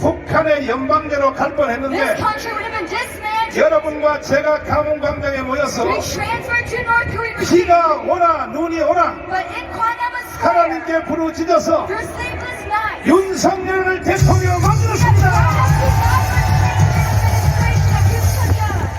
북한의 연방제로 갈 뻔했는데. 여러분과 제가 모여서 to North Korea. 비가 오나 눈이 오나 하나님께 부르짖어서 윤석열을 대통령 만들었습니다.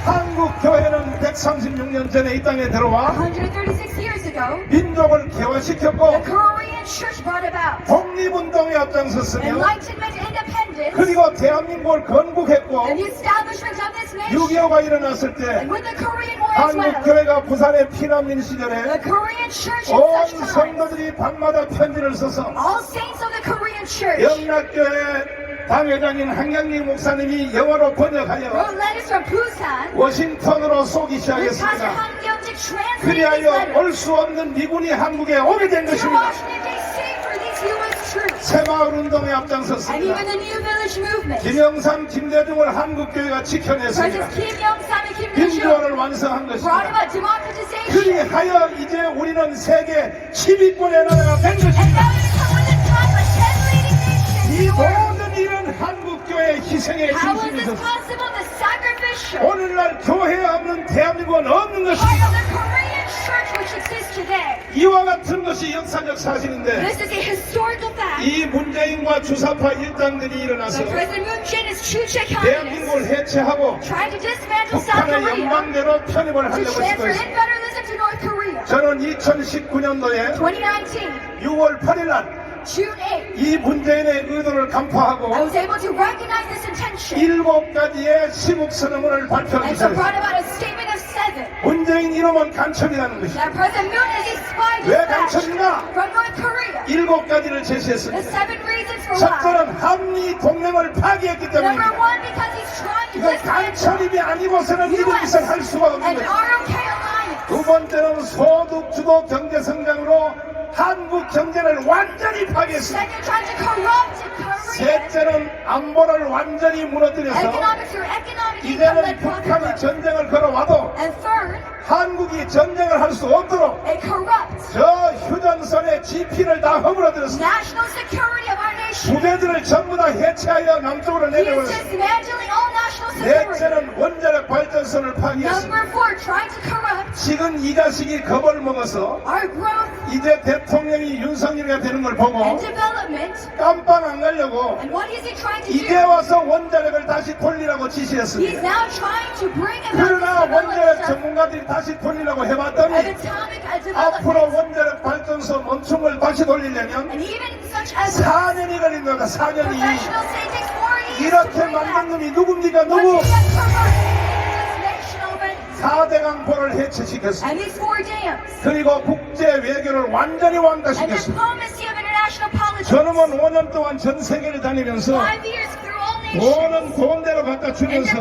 한국 교회는 136년 전에 이 땅에 들어와 136 years ago, 민족을 개화시켰고 Korean church brought about 독립운동에 앞장섰으며 enlightenment, independence, 그리고 대한민국을 건국했고 and the establishment of this nation. 6.25가 일어났을 때 And with the Korean War as 한국 well, 교회가 부산의 피난민 시절에 Korean church in 온 성도들이 밤마다 편지를 써서 all saints of the Korean church 영락교회 당회장인 한경림 목사님이 영어로 번역하여 워싱턴으로 쏘기 시작했습니다. 그리하여 올 수 없는 미군이 한국에 오게 된 것입니다. 새마을 운동에 앞장섰습니다. 김영삼, 김대중을 한국교회가 지켜냈습니다. 민주화를 완성한 것입니다. 그리하여 이제 우리는 세계 10위권의 나라가 된 것입니다. 한국교회의 희생의 How is 중심에 this 있었습니다. possible? The sacrificial 오늘날 교회 없는 대한민국은 없는 것입니다. 이와 같은 것이 역사적 사실인데 This is a historical fact. 이 문재인과 주사파 일당들이 일어나서 대한민국을 해체하고 북한의 연방대로 편입을 하려고 했습니다. 저는 2019년도에 2019, 6월 8일 날이 June 8th, 문재인의 의도를 I 간파하고 was able to recognize this intention 일곱 가지의 시국 선언문을 발표하기 and so brought 시작했습니다. about a statement of seven. 문재인 이름은 간첩이라는 것입니다. That President Moon is a spy 왜 간첩인가? from North Korea. 일곱 가지를 The 제시했습니다. seven reasons for why. 첫째는 한미 동맹을 Number 때문입니다. one, because he's trying to 이건 간첩입이 아니고서는 이런 짓을 할 수가 없는 an 거죠. ROK alliance. 두 번째는 소득 주도 경제 성장으로 한국 경제를 완전히 파괴했습니다. 셋째는 안보를 완전히 무너뜨려서 이제는 북한이. 전쟁을 걸어와도 한국이 전쟁을 할 수 없도록 저 휴전선의 GP를 다 허물어들었습니다. 부대들을 전부 다 해체하여 남쪽으로 security. 넷째는 원자력 발전소를 파괴했습니다. 지금 이 자식이 겁을 먹어서 이제 대통령이 윤석열이가 되는 걸 보고. 깜빵 안 가려고 이제? 와서 원자력을 다시 돌리라고 지시했습니다. 그러나 원자력 전문가들이 다시 돌리라고 해봤더니 uh, 앞으로. 원자력 발전소 멈춘 걸 다시 돌리려면 And even such as 4년이 걸린다 4년이 professionals say it takes four years to 이렇게 bring 만든. 놈이 누굽니까 누구 4대강포를 해체시켰습니다 And these four dams. 그리고 국제 외교를 완전히 And 왕따시켰습니다 diplomacy of international politics. 저놈은 5년 동안 전 세계를 다니면서 Five years through all nations. 모든 고운데로 갖다 And 주면서.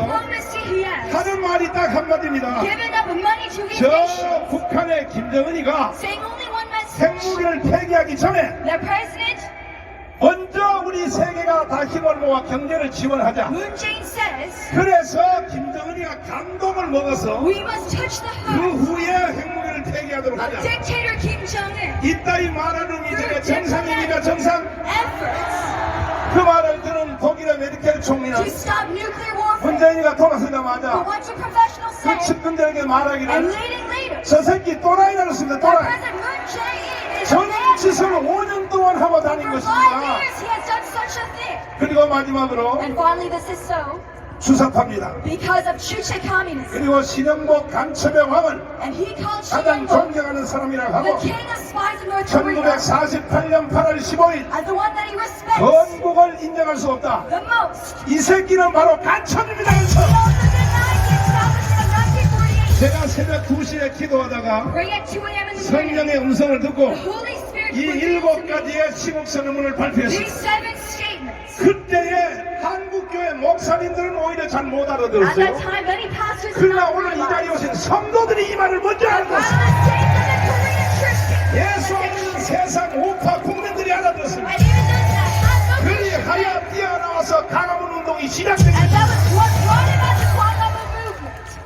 하는 말이 딱 한마디입니다 Given up money to these 저. 북한의 김정은이가 Saying only one message. 핵무기를 폐기하기 전에 The president, 먼저 우리 세계가 다 힘을 모아 경제를 지원하자 Moon says, 그래서 김정은이가 감동을 먹어서 we must touch the 그 heart 후에 핵무기를 폐기하도록 of 하자 dictator Kim Jong-un. 이따위 말하는 이제 정상입니까 정상? Efforts 그 말을 들은 독일의 메르켈 총리는 to stop nuclear warfare. 문재인이가 돌아서자마자 what do professionals 그 say? 측근들에게 And 말하기를 leading leaders. 저 새끼 또라이라는 습니다 That 또라이 President Moon Jae-in is 전. 짓을 5년 동안 하고 것입니다 years he has done such a thing. 그리고 마지막으로 And finally this is so 주사파입니다 because of Chuche communism. 그리고 신영복 간첩의 왕은 And he called 가장 Shingon 존경하는 사람이라고 the 하고 king of spies in North Korea 1948년 8월 15일 as the one that he respects 건국을 인정할 수 없다 the most. 이 새끼는 바로 간첩입니다 He 간첩 also denies the establishment of 1948. 제가 새벽 2시에 기도하다가 Praying at 2 a.m. in the morning. 성령의 음성을 듣고 The Holy Spirit 이 일곱 가지의 시국 선언 문을 these 발표했습니다. 그때에 한국교회 목사님들은 오히려 잘 못 알아들었어요. 그러나 오늘 이 자리에 오신 성도들이 이 말을 먼저 church came 예수 없는 세상 우파 국민들이 알아들었습니다. vision, 그리하여 뛰어나와서 강화문 운동이 시작됩니다.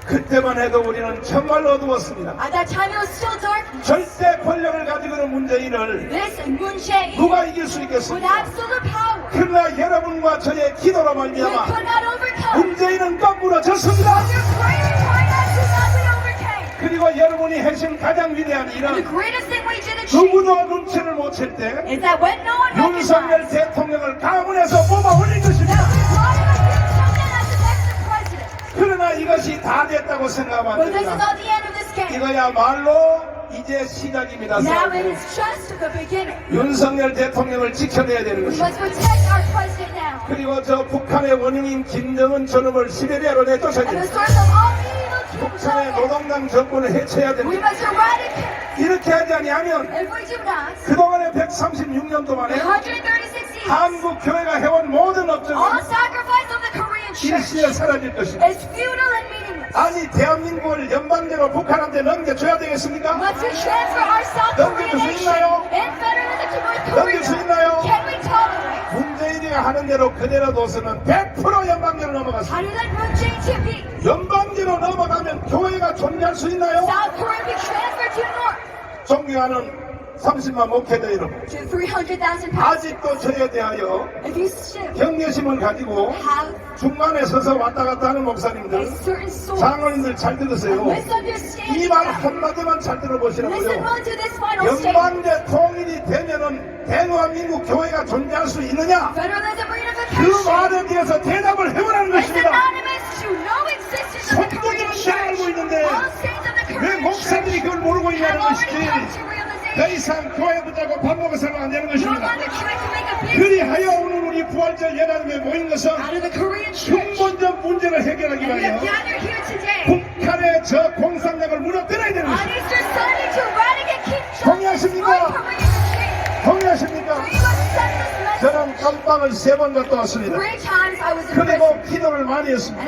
그때만 해도 우리는 정말로 어두웠습니다. At that time, it was still darkness. 절대 권력을 가지고 있는 문재인을 This Moon Jae-in 누가 이길 수 with 있겠습니까? absolute power. 그러나 여러분과 저의 기도로 We 말미암아 could not overcome. 문재인은 거꾸로 졌습니다. Your prayer toward us is not we overcame. 그리고 여러분이 하신 가장 위대한 The 일은 greatest thing we did achieve 누구도 눈치를 못 챌 때 is that when no one 윤석열 recognized 대통령을 가문에서 뽑아 올린 것입니다. 다 됐다고 생각하면 안 됩니다. 이거야말로 이제 시작입니다. 윤석열 대통령을 지켜내야 되는 We 것입니다. 그리고 저 북한의 원흉인 김정은 저놈을 시베리아로 내쫓아야 Kim 북한의. 노동당 정권을 해체해야 We 됩니다. 이렇게 하지 아니하면 그동안의 136년 동안에 136 years, 한국 교회가 해온 모든 업적은 일시에 사라질 것입니다. 아니 대한민국을 연방제로 북한한테 넘겨줘야 되겠습니까? 넘겨줄 수 있나요? 넘길 수? 있나요? 문재인이가 하는 대로 그대로 둬서는 100% 연방제로 넘어갔습니다. 연방제로 넘어가면 교회가 존재할 수 있나요? 존경하는 30만 목회자 여러분 to 300,000 pounds. 아직도 저에 대하여 경계심을 가지고 중간에 서서 왔다 갔다 하는 목사님들 장로님들 잘 들으세요 이 말 한마디만 잘 들어보시라고요. 연방제 통일이 되면은 대한민국 교회가 존재할 수 있느냐 그 말에 대해서 대답을 해보라는 것입니다 성도들은 다 알고. 있는데 왜 목사들이 그걸 모르고 있냐는 것이지 더. 이상 교회 붙잡고 밥 먹어서는 안 되는 것입니다 그리하여 오늘 우리 부활절 예단에 모인 것은. 근본적 문제를 해결하기 위하여 북한의 저 공산당을 무너뜨려야 되는 것입니다 동의하십니까? 동의하십니까? 저는 깜빵을 세 번 갔다 왔습니다 그리고 기도를 많이 했습니다.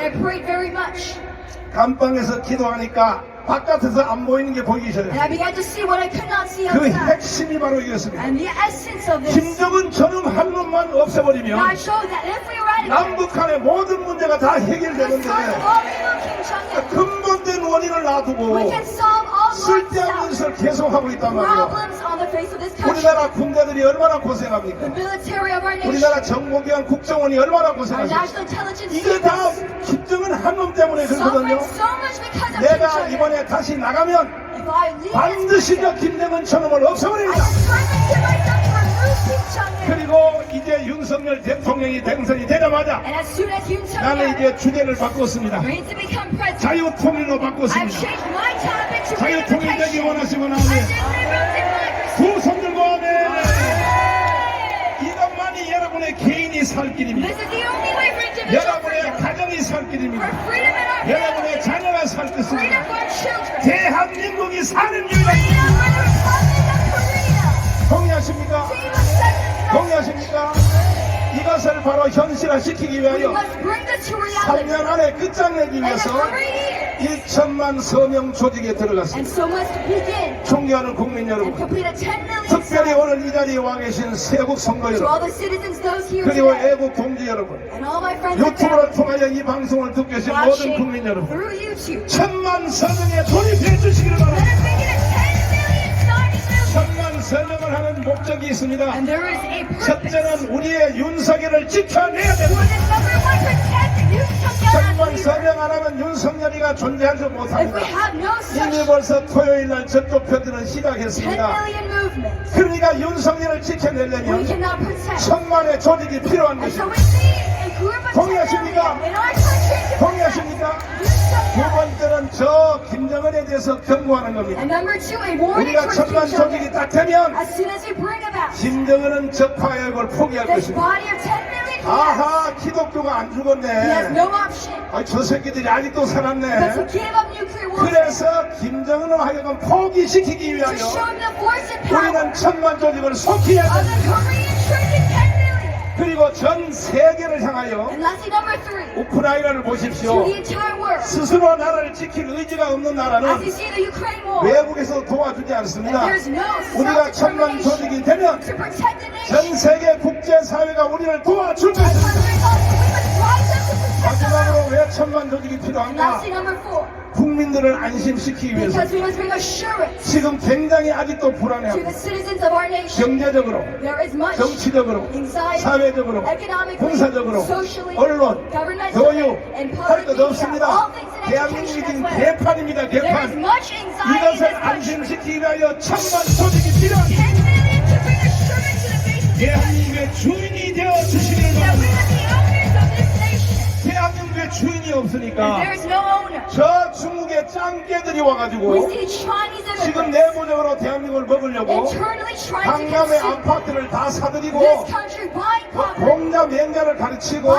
감방에서 기도하니까 바깥에서 안 보이는 게 보이기 And 시작해요 I began to see what I could not see 그 outside. 핵심이 바로 이것입니다 And the essence of this, 김정은 저놈 한 놈만 God 없애버리면 showed that if we eradicate 남북한의 모든 문제가 다 the 해결되는데 source of all evil, Kim Jong-un, 근본된 원인을 we 놔두고 can solve all 쓸데없는 짓을 계속하고 있단 말이에요. 우리나라 군대들이 얼마나 고생합니까 우리나라 정보기관 국정원이 얼마나 고생합니까 이게 다 김정은 한 놈 때문에 Kim 내가. 이번에 다시 나가면 반드시 저 김정은 저놈을 없애버립니다 그리고 이제 윤석열 대통령이 당선이 되자마자 나는 이제 주제를 바꿨습니다 자유통일로 바꿨습니다 자유통일 되기. 원하시면 I 하면 just removed democracy. 두손 들고 하면 이것만이 여러분의 개인이 살 길입니다 여러분의. 가정이 살 For 길입니다 freedom in our 여러분의. 자녀가 살 Freedom 것입니다 for our children. 대한민국이 사는 Freedom 동의하십니까? 동의하십니까? 이것을 바로 현실화시키기 위하여 must bring this to reality. 3년 안에 끝장내기 위해서 three years. 1천만 서명 조직에 들어갔습니다. 존경하는 국민 여러분, complete a 10 million 특별히 오늘 이 자리에 와 계신 세국 all 여러분, 그리고 애국 동지 여러분, 유튜브를 통하여 이 방송을 듣고 계신 모든 국민 여러분. 천만 서명에 돌입해 주시기를 바랍니다. 서명을 하는 목적이 있습니다. And there is a purpose. 첫째는 우리의 윤석열을 지켜내야 됩니다. community. 서명 안 하면 윤석열이가 존재하지 If 못합니다. we have no 이미 벌써 토요일 날10 시작했습니다. 그러니까 윤석열을 we 지켜내려면 cannot protect. 천만의 조직이 필요한 것입니다. we need a group of 10 동의하십니까? 동의하십니까? 두. 번째는 저 김정은에 대해서 경고하는 겁니다. 우리가 천만. 조직이 딱 되면 김정은은 적화역을 포기할 this 것입니다. body of 10 million people, 아하 기독교가 안 죽었네. 아, 저 새끼들이 아직도 살았네. 그래서 김정은을 하여금 포기시키기 위하여 우리는 천만 조직을 속히 해야 됩니다. 그리고 전 세계를 향하여 And lastly, number three, 우크라이나를 to 보십시오. the entire world. 스스로 나라를 지킬 의지가 없는 As you 나라는 see the Ukraine war, 외국에서 도와주지 않습니다. there's no 우리가 천만 조직이 되면 to protect the nation. 전 세계 국제사회가 우리를 도와줄 As 것입니다. countries also, we must rise up to protect the world. 마지막으로 왜 천만 조직이 And 필요한가? lastly, number four, 국민 국민들을 안심시키기 위해서 Because we must bring assurance 지금 굉장히 아직도 to the 불안해합니다. citizens of our nation. 경제적으로, There is much 정치적으로, anxiety, 사회적으로, 군사적으로, socially, 언론, 교육 and 할 public 것 media, 없습니다. all things in 대한민국이 지금 as well. 개판입니다. There is 개판. much anxiety in 이것을 this country. 안심시키기 위하여 천만 조직이 필요합니다. 10 million to bring assurance to the face of this country 대한민국의 주인 주인이 없으니까 no owner. 저 중국의 짱깨들이 We 와가지고 see Chinese 지금 immigrants 내부적으로 대한민국을 먹으려고 internally trying to 강남의 consume 아파트를 다 사들이고 country, 그 공자 맹자를 가르치고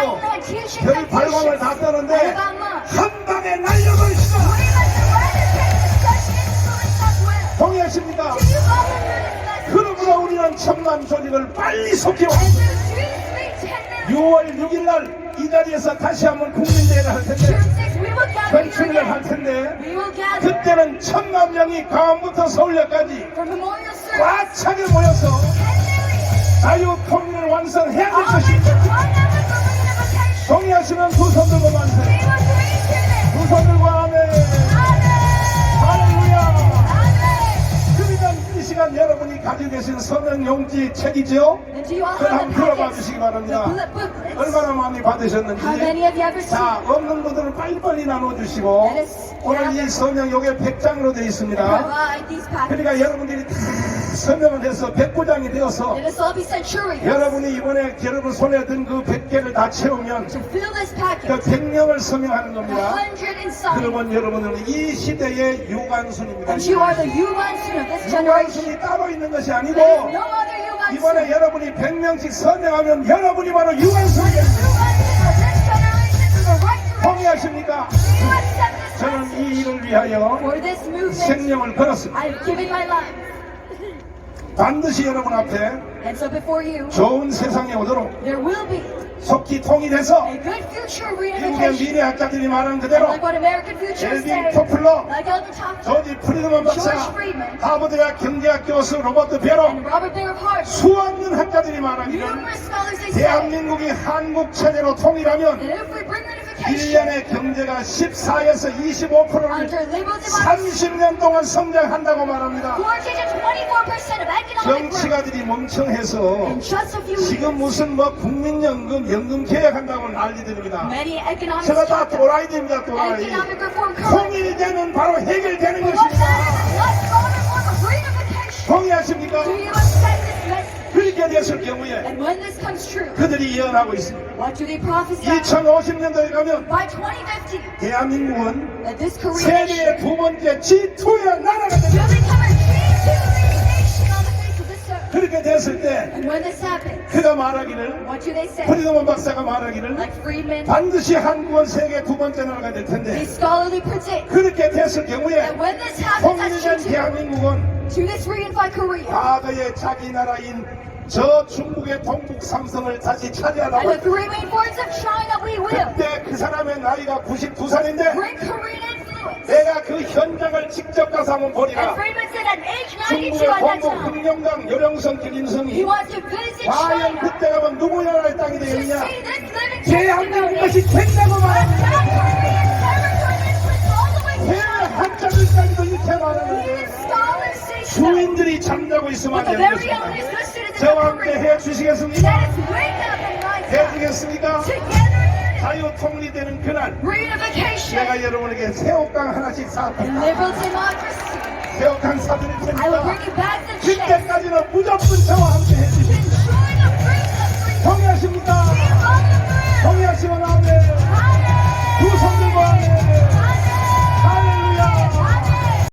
teaching 별 발광을 다 떠는데. 한 방에 날려버리시다 We must eradicate such influence as well. 동의하십니까? Do you? 그러므로 우리는 천만 조직을 빨리 속여 And through Tuesday, 10 minutes, 6월 6일 날 이 자리에서 다시 한번 국민대회를 할 텐데 June 6th, we will gather here 전춘을 할. 텐데 그때는 천만 명이 강원부터 서울역까지 for memorial service. 꽉 차게 모여서 10 million. 자유 통일을 완성해야 될 것입니다. 동의하시면 두 손 들고 만세. We will agree to this. 두손 들고 아멘. 할렐루야. 그러니까 이 시간 여러분이 가지고 계신 서명 용지 책이죠? 들어봐 packets? 주시기 바랍니다. 얼마나 많이 받으셨는지. 자, 없는 분들은 빨리빨리 나눠주시고 오늘 이 서명 요게 100장으로 되어 있습니다. 그러니까 여러분들이 다 서명을 해서 109장이 되어서. 여러분이 이번에 여러분 손에 든 그 100개를 다 채우면 그 packet, 100명을 서명하는 겁니다. 그러면 여러분은 이 시대의 유관순입니다. 유관순이 따로 있는 것이 아니고 이번에. 여러분이 100명씩 서명하면 여러분이 바로 유관순이에요. 동의하십니까? 저는? 이 일을 위하여 생명을 걸었습니다. 반드시 여러분 앞에 And so before you, 좋은 세상이 오도록 there will be 속히 통일해서 a good future 미국의 reunification. 미래 학자들이 말한 그대로 Like what American futurists 엘빈. 토플러, Like Elvin Toffler 조지 프리드먼 박사, George Friedman. 하버드대학 경제학 교수 로버트 베로 and Robert Baer of Harvard. 수없는 학자들이 말하기를 Numerous scholars they say 대한민국이 한국 체제로 통일하면 that if we bring reunification 1년의 경제가 14에서 25%를 under liberal democracy, 30년 동안 성장한다고 말합니다. Georgia to 24% of economic growth 정치가들이 멍청해서 지금. 무슨 뭐 국민연금, 연금 개혁한다고 난리들입니다. 제가 다 도라이입니다, 도라이. 통일되면 바로 해결되는 것입니다. 동의하십니까? 됐을 경우에 And when this comes true, 그들이 예언하고 있습니다. what do they prophesy? 2050년도에 가면 By 2050, 대한민국은 that this Korean nation 세계의 두 번째 G2의 나라가 됩니다. become a G2 nation on the face of this earth. 그렇게 됐을 때 And when this happens, 그가 말하기를 what do they say? 프리드먼 박사가 말하기를 Like Friedman, 반드시 한국은 세계 두 번째 나라가 될 they 텐데 scholarly predict 그렇게 됐을 경우에 that when this happens as 통일된 G2, 대한민국은 to this reunified Korea, 과거의 자기 나라인 저 중국의 동북 삼성을 다시 차지하라고 그때 그 사람의 나이가 92살인데 bring Korean influence. 내가 그 현장을 직접 가서 한번 보리라 Friedman said at age 92 중국의 동북 wants to visit 과연 그때 가면 누구 나라의 땅이 되겠냐 testimony. 것이 된다고 말합니다 China. 학자들까지도 이렇게 말하는데. 주인들이 잠자고 있으면 안 되는 것입니다 저와 함께 해 주시겠습니까? 해 주겠습니까? 자유 통일이 되는 그날 내가 여러분에게 새우깡 하나씩 사드립니다. 새우깡 사드릴 테니까 그때까지는 무조건 저와 함께 해주십시오. 동의하십니까? 동의하시면 안 돼요. 두 성들과 안 돼요.